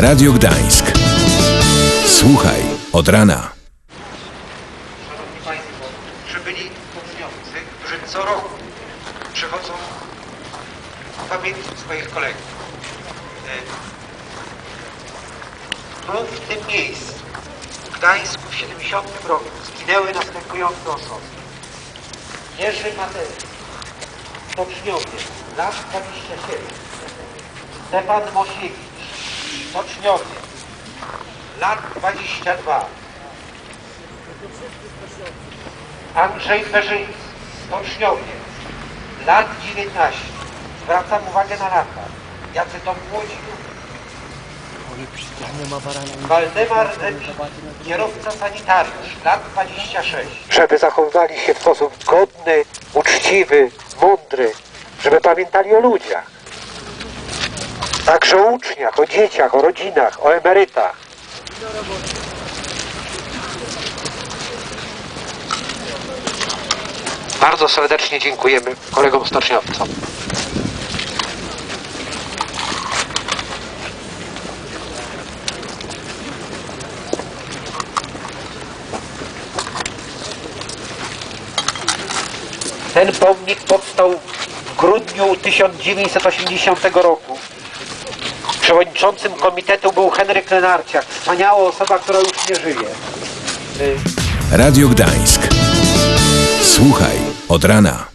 Radio Gdańsk. Słuchaj od rana. Szanowni Państwo, przybyli uczniowcy, którzy co roku przychodzą pamiętać swoich kolegów. E, Tu, w tym miejscu, w Gdańsku w 70 roku zginęły następujące osoby. Jerzy Mateusz, Toczniowiec, lat 27. Stefan Mosiewicz, Toczniowiec, lat 22. Andrzej Perzyński, Stoczniowiec, lat 19. Zwracam uwagę na lata. Jacy to młodzi. Waldemar Repi, kierowca sanitariusz, lat 26. Żeby zachowywali się w sposób godny, uczciwy, mądry, żeby pamiętali o ludziach. Także o uczniach, o dzieciach, o rodzinach, o emerytach. Bardzo serdecznie dziękujemy kolegom stoczniowcom. Ten pomnik powstał w grudniu 1980 roku. Przewodniczącym komitetu był Henryk Lenarciak, wspaniała osoba, która już nie żyje. Radio Gdańsk. Słuchaj od rana.